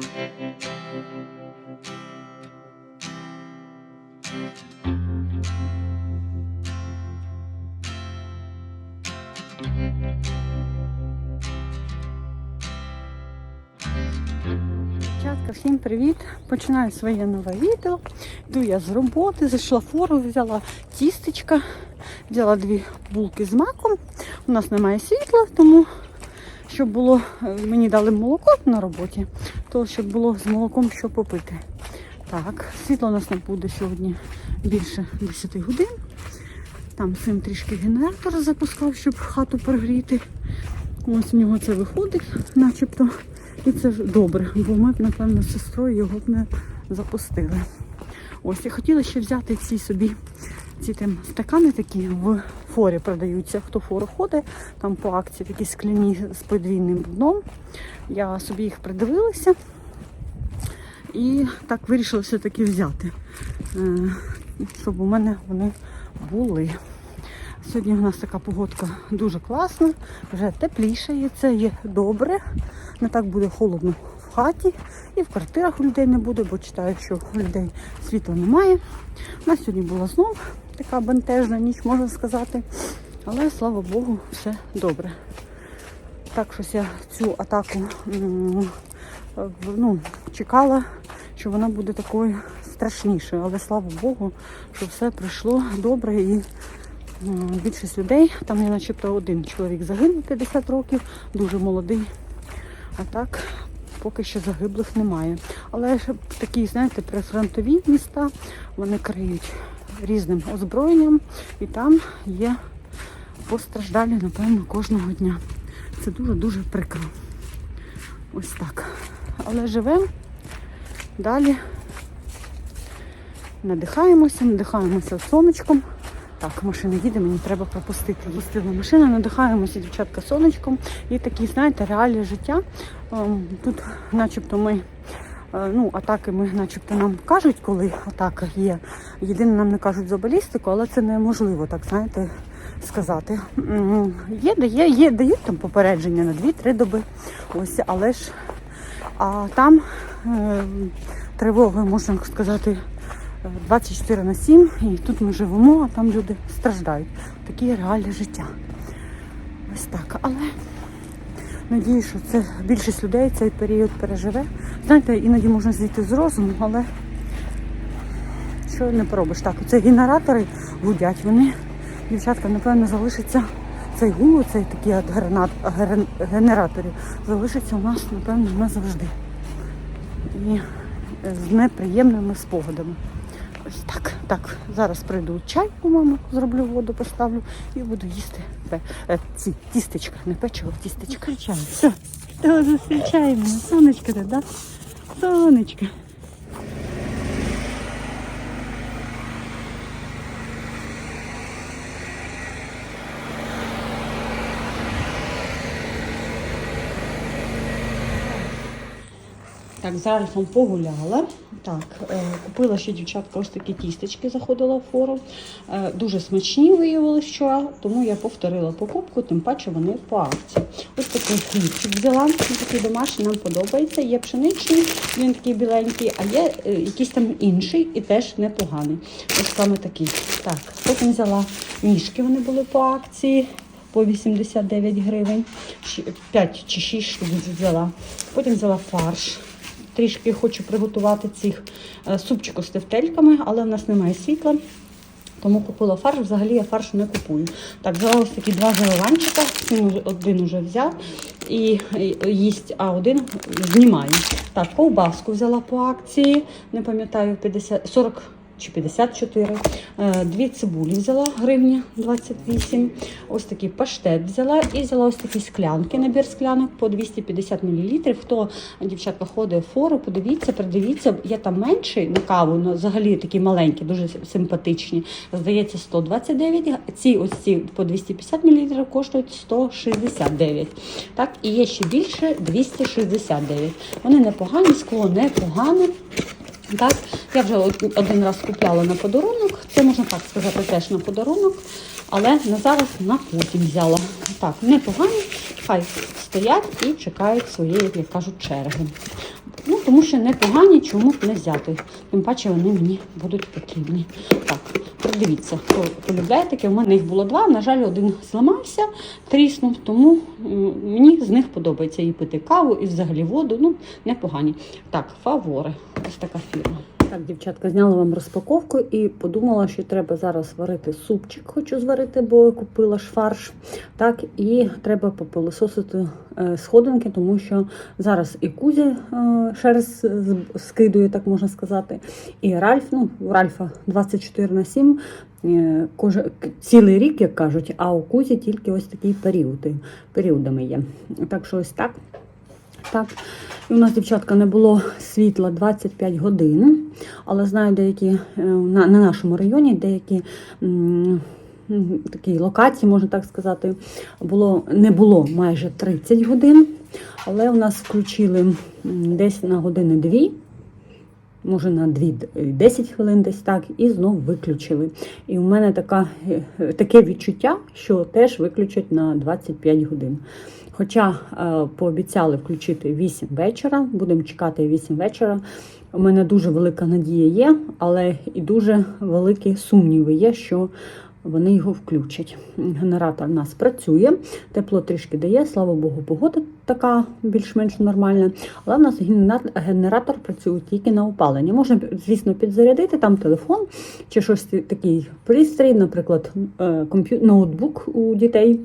Дівчатка, всім привіт! Починаю своє нове відео. Йду я з роботи, зайшла фору, взяла тістечка, взяла дві булки з маком. У нас немає світла, тому щоб було, е, мені дали молоко на роботі, то щоб було з молоком що попити. Так, світла у нас не буде сьогодні більше 10 годин. Там син трішки генератор запускав, щоб хату прогріти. Ось у нього це виходить, начебто. І це ж добре, бо ми напевно, з сестрою його б не запустили. Ось я хотіла ще взяти ці собі ці там стакани такі в форі продаються. Хто фору ходить, там по акції такі скляні з подвійним дном. Я собі їх придивилася і так вирішила все-таки взяти, е, щоб у мене вони були. Сьогодні у нас така погодка дуже класна, вже тепліше є, це є добре. Не так буде холодно в хаті і в квартирах у людей не буде, бо читаю, що у людей світла немає. У нас сьогодні була знов така бентежна ніч, можна сказати. Але слава Богу, все добре. Так щось я цю атаку ну, чекала, що вона буде такою страшнішою. Але слава Богу, що все пройшло добре і більшість людей, там є начебто один чоловік загинув 50 років, дуже молодий. А так, поки що загиблих немає. Але такі, знаєте, прифронтові міста, вони криють різним озброєнням, і там є постраждалі, напевно, кожного дня. Це дуже-дуже прикро. Ось так. Але живемо далі. Надихаємося, надихаємося сонечком. Так, машина їде, мені треба пропустити. Їздила машина, надихаємося, дівчатка, сонечком. І такі, знаєте, реалії життя. Ем, Тут, начебто, ми, ну, атаки ми, начебто, нам кажуть, коли атака є. Єдине, нам не кажуть за балістику, але це неможливо, так, знаєте, сказати. Є, дає, є, дають там попередження на 2-3 доби. Ось, але ж а там е, тривоги, можна сказати, 24 на 7, і тут ми живемо, а там люди страждають. Такі реалії життя. Ось так. Але надію, що це більшість людей цей період переживе. Знаєте, іноді можна зійти з розуму, але що не поробиш. Так, це генератори гудять. Вони, дівчатка, напевно, залишиться цей гул, цей такий от гранат, ген- генераторів, залишиться у нас, напевно, назавжди. І з неприємними спогадами. Ось так. Так, зараз прийду чай, по-моєму, зроблю воду, поставлю і буду їсти пе- е, ці тістечка, не печиво, тістечка. Зустрічаємо. Все, то зустрічаємо. Сонечко, де, да? Сонечко. Так, зараз вам погуляла. Так, е, купила ще дівчатка ось такі тістечки, заходила в фору. Е, дуже смачні виявилися вчора, тому я повторила покупку, тим паче вони по акції. Ось такий хлібчик взяла, такий домашній, нам подобається. Є пшеничний, він такий біленький, а є е, якийсь там інший і теж непоганий. Ось саме такий. Так, потім взяла мішки, вони були по акції. По 89 гривень, 5 чи 6 штук взяла. Потім взяла фарш. Трішки хочу приготувати цих супчиків супчику з тефтельками, але в нас немає світла. Тому купила фарш. Взагалі я фарш не купую. Так, взяла ось такі два завиванчика. Один уже взяв і їсть, а один знімаю. Так, ковбаску взяла по акції. Не пам'ятаю, 50, 40 чи 54. Е, Дві цибулі взяла гривні 28. Ось такий паштет взяла і взяла ось такі склянки, набір склянок по 250 мл. Хто дівчатка ходить в фору, подивіться, придивіться. Є там менший на каву, але взагалі такі маленькі, дуже симпатичні. Здається, 129. Ці ось ці по 250 мл коштують 169. Так, і є ще більше 269. Вони непогані, скло непогане. Так, я вже один раз купляла на подарунок. Це можна так сказати, теж на подарунок, але на зараз на потім взяла. Так, непогані, хай стоять і чекають своєї, як кажуть, черги. Ну, тому що непогані, чому б не взяти. Тим паче вони мені будуть потрібні. Так, придивіться, хто полюбляє таке. У мене їх було два. На жаль, один зламався, тріснув, тому мені з них подобається і пити каву, і взагалі воду. Ну, непогані. Так, фавори. Ось така фірма. Так, дівчатка, зняла вам розпаковку і подумала, що треба зараз варити супчик. Хочу зварити, бо купила ж фарш. Так, і треба попилососити е, сходинки, тому що зараз і Кузі е, шерсть скидує, так можна сказати. І Ральф, ну, Ральфа 24 на 7, е, цілий рік, як кажуть, а у Кузі тільки ось такі періоди, періодами є. Так що ось так. Так, у нас, дівчатка, не було світла 25 годин, але знаю, деякі е, на, на нашому районі деякі такі локації, можна так сказати, було, не було майже 30 годин, але у нас включили десь на години дві. Може на 2, 10 хвилин десь так, і знов виключили. І у мене така, е, таке відчуття, що теж виключать на 25 годин. Хоча е, пообіцяли включити 8 вечора, будемо чекати 8 вечора. У мене дуже велика надія є, але і дуже великі сумніви є, що вони його включать. Генератор у нас працює, тепло трішки дає, слава Богу, погода така більш-менш нормальна. Але в нас генератор працює тільки на опалення. Можна, звісно, підзарядити там телефон чи щось такий пристрій, наприклад, е, ноутбук у дітей.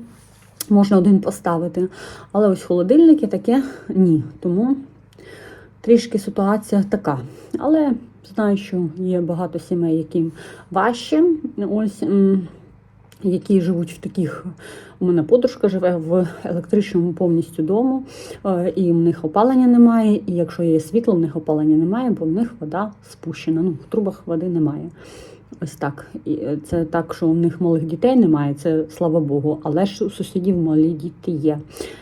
Можна один поставити. Але ось холодильники таке ні. Тому трішки ситуація така. Але знаю, що є багато сімей, яким важче. Ось. Які живуть в таких, у мене подружка живе в електричному повністю дому, е, і в них опалення немає. І якщо є світло, в них опалення немає, бо в них вода спущена. Ну, в трубах води немає. Ось так. І е, це так, що у них малих дітей немає, це слава Богу. Але ж у сусідів малі діти є.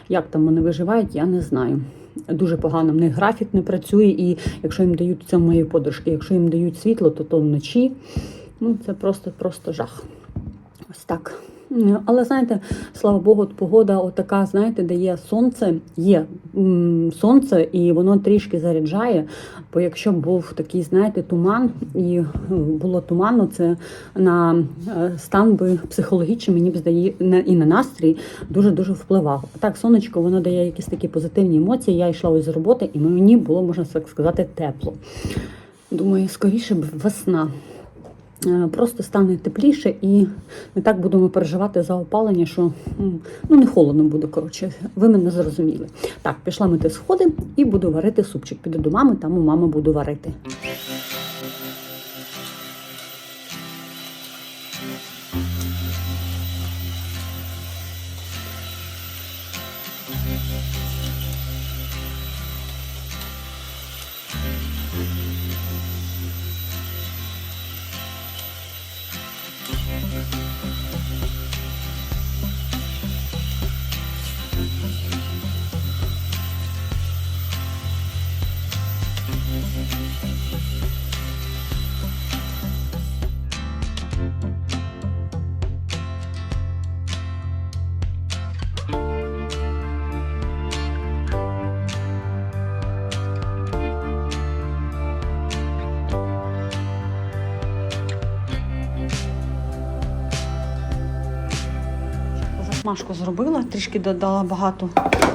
Як там вони виживають, я не знаю. Дуже погано. В них графік не працює, і якщо їм дають це моєї подружки, якщо їм дають світло, то то вночі. Ну, це просто, просто жах. Ось так. Але знаєте, слава Богу, погода отака, знаєте, де є сонце, є сонце, і воно трішки заряджає. Бо якщо б був такий, знаєте, туман, і е, було туманно, це на е, стан би психологічний, мені б здає, і на настрій дуже-дуже впливав. А так, сонечко, воно дає якісь такі позитивні емоції. Я йшла ось з роботи, і мені було, можна так сказати, тепло. Думаю, скоріше б весна. Е, Просто стане тепліше і не так будемо переживати за опалення, що ну не холодно буде. Коротше, ви мене зрозуміли. Так, пішла мити сходи і буду варити супчик. Піду до мами, там у мами буду варити. Засмажку зробила, трішки додала багато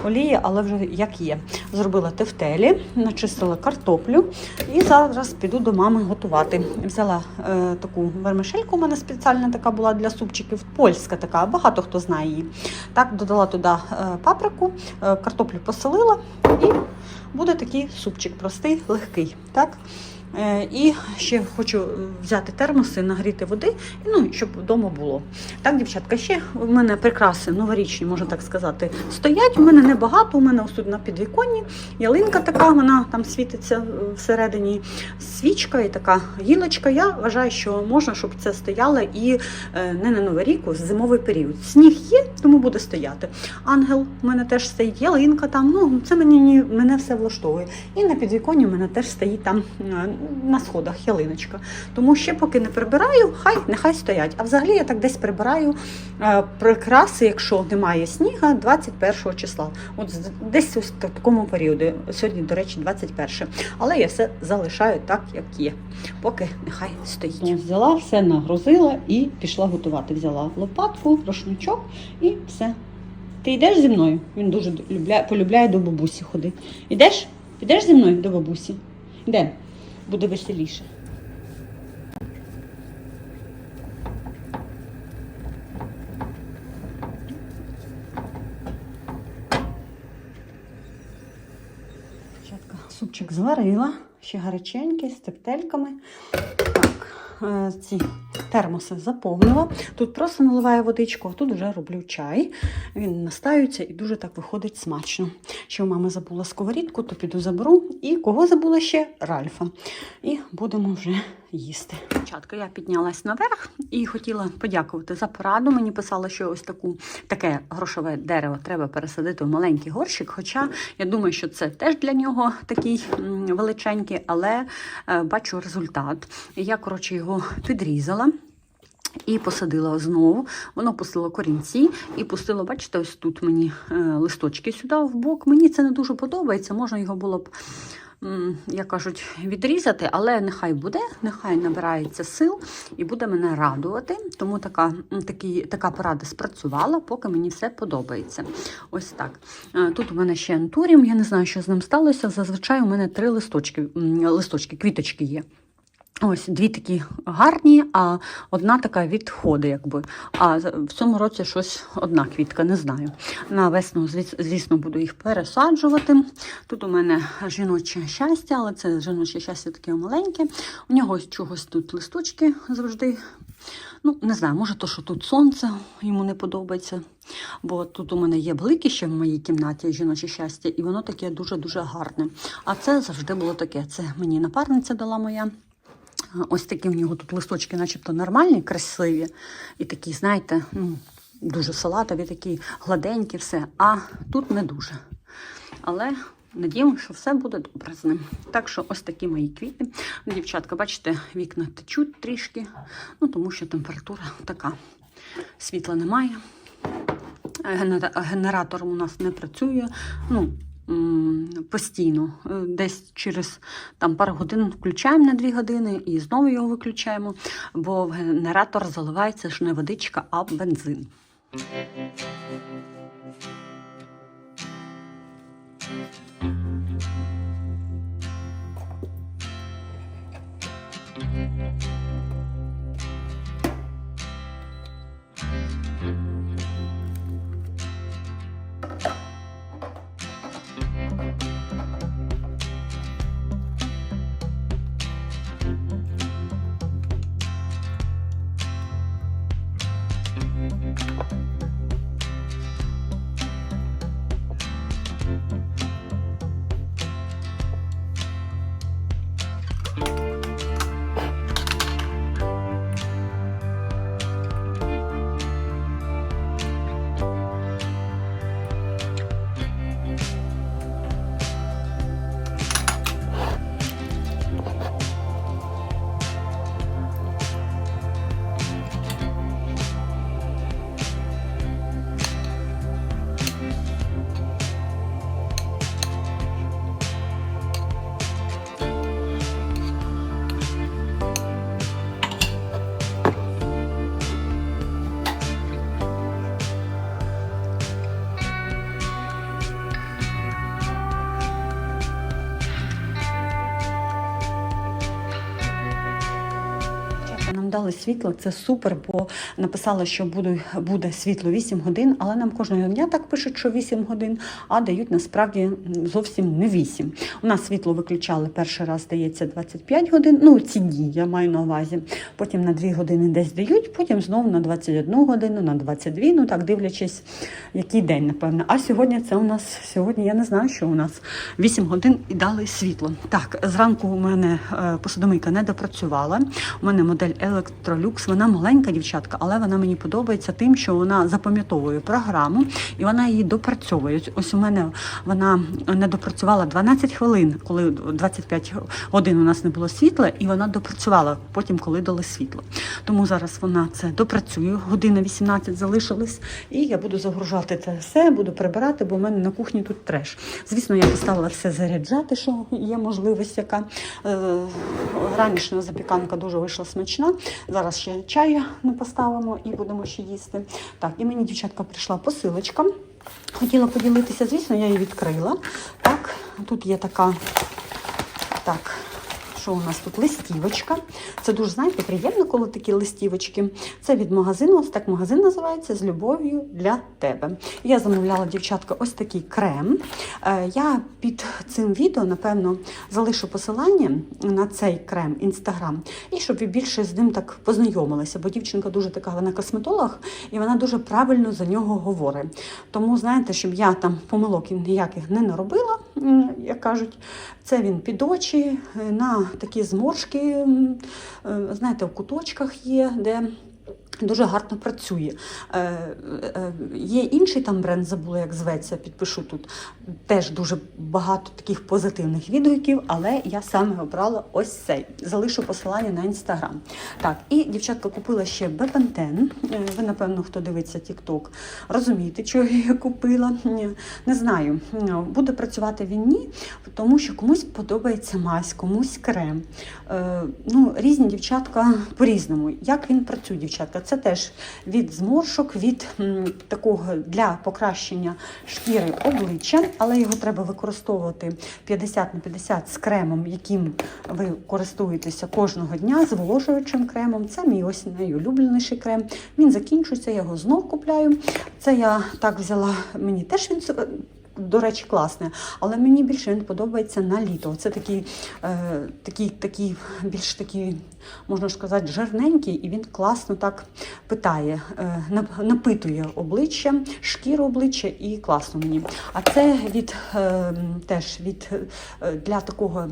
олії, але вже як є. Зробила тефтелі, начистила картоплю і зараз піду до мами готувати. Взяла е, таку вермишельку, у мене спеціальна така була для супчиків, польська така, багато хто знає її. Так, додала туди е, паприку, е, картоплю посолила і буде такий супчик простий, легкий. Так? Е, І ще хочу взяти термоси, нагріти води, ну, щоб вдома було. Так, дівчатка, ще у мене прикраси новорічні, можна так сказати, стоять. У мене небагато, у мене ось на підвіконні. Ялинка така, вона там світиться е, всередині. Свічка і така гілочка. Я вважаю, що можна, щоб це стояло і е, не на новий рік, а зимовий період. Сніг є, тому буде стояти. Ангел у мене теж стоїть, ялинка там. Ну це мені мене все влаштовує. І на підвіконні у мене теж стоїть там на сходах ялиночка. Тому ще поки не прибираю, хай нехай стоять. А взагалі я так десь прибираю е, прикраси, якщо немає сніга, 21 числа. От десь в такому періоді. Сьогодні, до речі, 21. Але я все залишаю так, як є. Поки нехай стоїть. Я Взяла все, нагрузила і пішла готувати. Взяла лопатку, рушничок і все. Ти йдеш зі мною? Він дуже полюбляє до бабусі ходити. Ідеш? Підеш зі мною до бабусі? Йдемо. Буде веселіше. Супчик зварила, ще гаряченький, з тептельками. Так, е, ці термоси заповнила. Тут просто наливаю водичку, а тут вже роблю чай. Він настаюється і дуже так виходить смачно. Ще у мами забула сковорідку, то піду заберу. І кого забула ще? Ральфа. І будемо вже їсти. Спочатку я піднялась наверх і хотіла подякувати за пораду. Мені писали, що ось таку таке грошове дерево треба пересадити в маленький горщик. Хоча я думаю, що це теж для нього такий величенький, але е, бачу результат. Я, коротше, його підрізала. І посадила знову. Воно пустило корінці і пустило, бачите, ось тут мені е, листочки сюди в бок. Мені це не дуже подобається. Можна його було б, як кажуть, відрізати, але нехай буде, нехай набирається сил і буде мене радувати. Тому така, такі, така порада спрацювала, поки мені все подобається. Ось так. Е, Тут у мене ще антурім. я не знаю, що з ним сталося. Зазвичай у мене три листочки, листочки, квіточки є. Ось дві такі гарні, а одна така відходи, якби. А в цьому році щось одна квітка, не знаю. На весну, звісно, буду їх пересаджувати. Тут у мене жіноче щастя, але це жіноче щастя таке маленьке. У нього чогось тут листочки завжди. Ну, не знаю, може, то, що тут сонце йому не подобається. Бо тут у мене є велике ще в моїй кімнаті жіноче щастя, і воно таке дуже-дуже гарне. А це завжди було таке. Це мені напарниця дала моя. Ось такі в нього тут листочки, начебто нормальні, красиві. І такі, знаєте, ну, дуже салатові, такі гладенькі, все. А тут не дуже. Але надіємося, що все буде добре з ним. Так що ось такі мої квіти. Дівчатка, бачите, вікна течуть трішки, ну тому що температура така. Світла немає. Генератор у нас не працює. Ну, постійно. Е, Десь через там пару годин включаємо на 2 години і знову його виключаємо, бо в генератор заливається ж не водичка, а бензин. Дівчата, Дали світло, це супер, бо написали, що буде, буде світло 8 годин, але нам кожного дня так пишуть, що 8 годин, а дають насправді зовсім не 8. У нас світло виключали перший раз, здається, 25 годин. Ну, ці дні я маю на увазі. Потім на 2 години десь дають, потім знову на 21 годину, на 22, ну так дивлячись, який день, напевно. А сьогодні це у нас, сьогодні я не знаю, що у нас 8 годин і дали світло. Так, зранку у мене е, посудомийка не допрацювала. У мене модель Electrolux. Вона маленька дівчатка, але вона мені подобається тим, що вона запам'ятовує програму і вона її допрацьовує. Ось у мене вона не допрацювала 12 хвилин, коли 25 годин у нас не було світла, і вона допрацювала потім, коли дали світло. Тому зараз вона це допрацює. Година 18 залишилась, і я буду загружати це все, буду прибирати, бо в мене на кухні тут треш. Звісно, я поставила все заряджати, що є можливість, яка е, ранішня запіканка дуже вийшла смачна. Зараз ще чаю не поставимо і будемо ще їсти. Так, і мені дівчатка прийшла посилочка. Хотіла поділитися, звісно, я її відкрила. Так, тут є така. Так, що у нас тут листівочка. Це дуже, знаєте, приємно, коли такі листівочки. Це від магазину, ось так магазин називається з любов'ю для тебе. Я замовляла дівчатка ось такий крем. Е, Я під цим відео, напевно, залишу посилання на цей крем інстаграм, і щоб ви більше з ним так познайомилися, бо дівчинка дуже така, вона косметолог, і вона дуже правильно за нього говорить. Тому, знаєте, щоб я там помилок ніяких не наробила, як кажуть, це він під очі, е, на такі зморшки, е, знаєте, в куточках є, де дуже гарно працює. Е, е, Є інший там бренд, забула, як зветься, підпишу тут. Теж дуже багато таких позитивних відгуків, але я саме обрала ось цей. Залишу посилання на інстаграм. Так, і дівчатка купила ще Бепантен. Е, Ви, напевно, хто дивиться TikTok, розумієте, чого я купила. Не знаю, Ну, буде працювати він ні, тому що комусь подобається мазь, комусь крем. Е, ну, різні дівчатка по-різному. Як він працює, дівчатка? Це теж від зморшок, від такого для покращення шкіри обличчя, але його треба використовувати 50 на 50 з кремом, яким ви користуєтеся кожного дня, зволожуючим кремом. Це мій ось найулюбленіший крем. Він закінчується, я його знов купляю. Це я так взяла, мені теж він е, до речі, класне, але мені більше він подобається на літо. Це такий, е, такий, такий більш такий, можна сказати, жирненький, і він класно так питає, е, напитує обличчя, шкіру обличчя і класно мені. А це від е, теж від е, для такого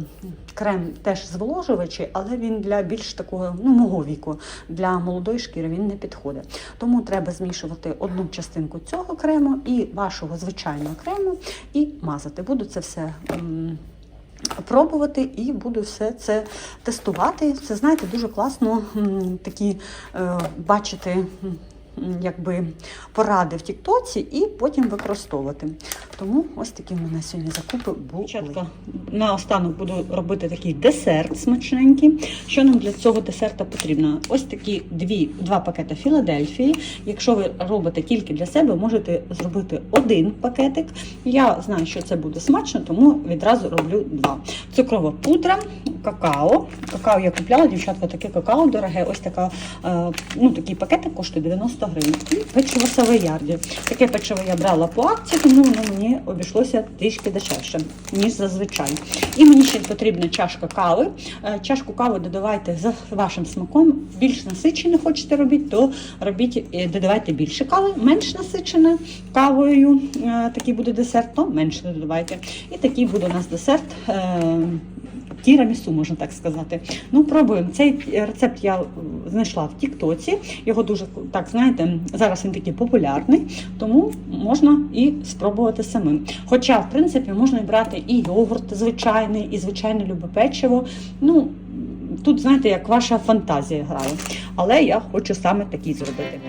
крем теж зволожувачий, але він для більш такого, ну, мого віку, для молодої шкіри він не підходить. Тому треба змішувати одну частинку цього крему і вашого звичайного крему і мазати. Буду це все. Пробувати і буду все це тестувати. Це знаєте, дуже класно такі е, бачити якби поради в Тіктоці і потім використовувати. Тому ось такі в мене сьогодні закупи були. Дівчатка, наостанок буду робити такий десерт смачненький. Що нам для цього десерта потрібно? Ось такі дві, два пакети Філадельфії. Якщо ви робите тільки для себе, можете зробити один пакетик. Я знаю, що це буде смачно, тому відразу роблю два. Цукрова пудра, какао. Какао я купляла, дівчатка, таке какао дороге. Ось така, е, ну, такий пакетик коштує 90 гривень. І печиво савоярді. Таке печиво я брала по акції, тому воно мені обійшлося трішки дешевше, ніж зазвичай. І мені ще потрібна чашка кави. Е, Чашку кави додавайте за вашим смаком. Більш насичене хочете робити, то робіть, е, додавайте більше кави, менш насичене кавою. е, Такий буде десерт, то менше додавайте. І такий буде у нас десерт. Тірамісу, можна так сказати. Ну, пробуємо. Цей рецепт я е, знайшла в Тіктоці. Його дуже так знаєте, зараз він такий популярний, тому можна і спробувати самим. Хоча, в принципі, можна і брати і йогурт звичайний, і звичайне любе печиво. Ну, тут, знаєте, як ваша фантазія грає. Але я хочу саме такий зробити.